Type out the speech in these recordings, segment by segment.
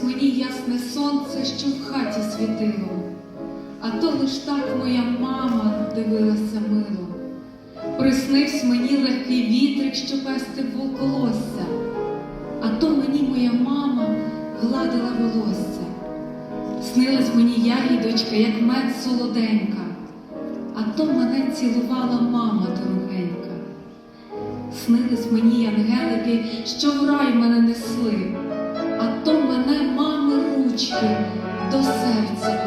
снилось мені ясне сонце, що в хаті світило, а то лиш так моя мама дивилася мило. Приснився мені легкий вітрик, що пестив волколосся, а то мені моя мама гладила волосся. Снилась мені ягідочка, як мед солоденька, а то мене цілувала мама дорогенька. Снились мені ангелики, що в рай мене несли, ручки до серця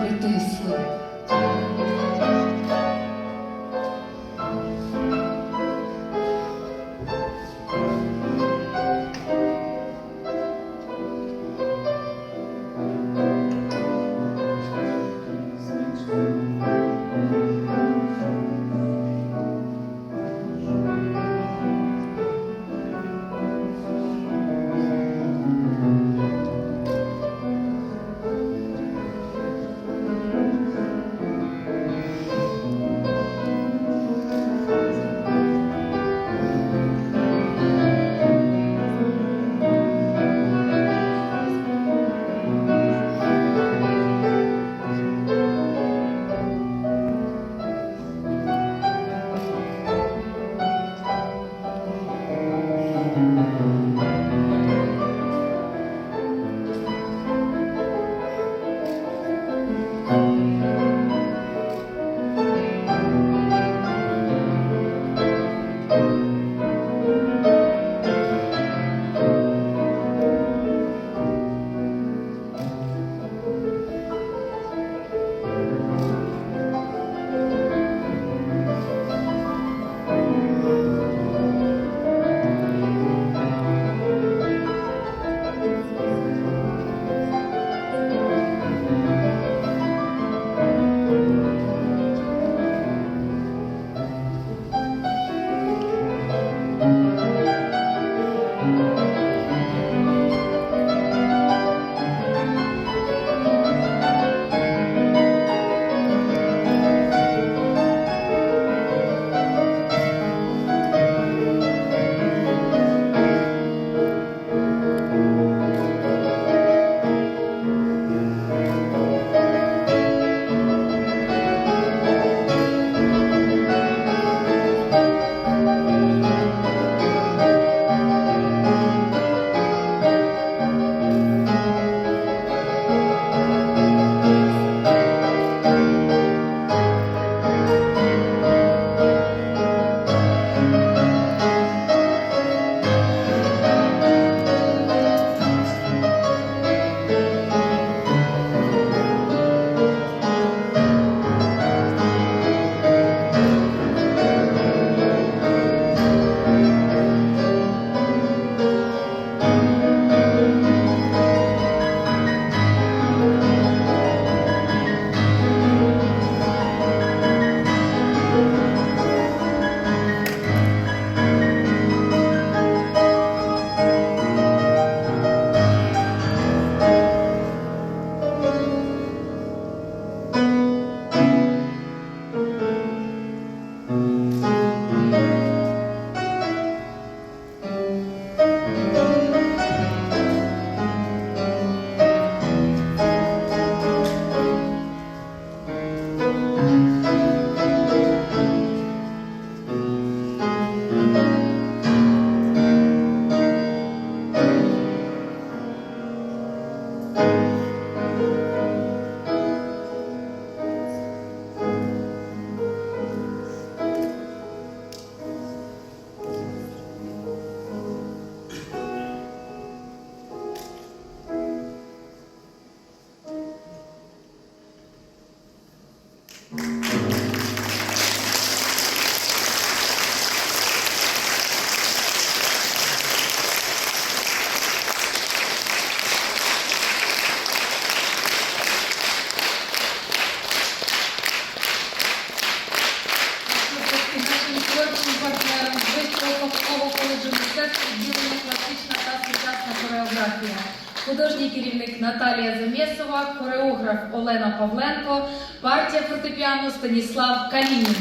Коледжу мистецтв відділення класична та сучасна хореографія. Художній керівник Наталія Замєсова, хореограф Олена Павленко, партія фортепіано Станіслав Калінін.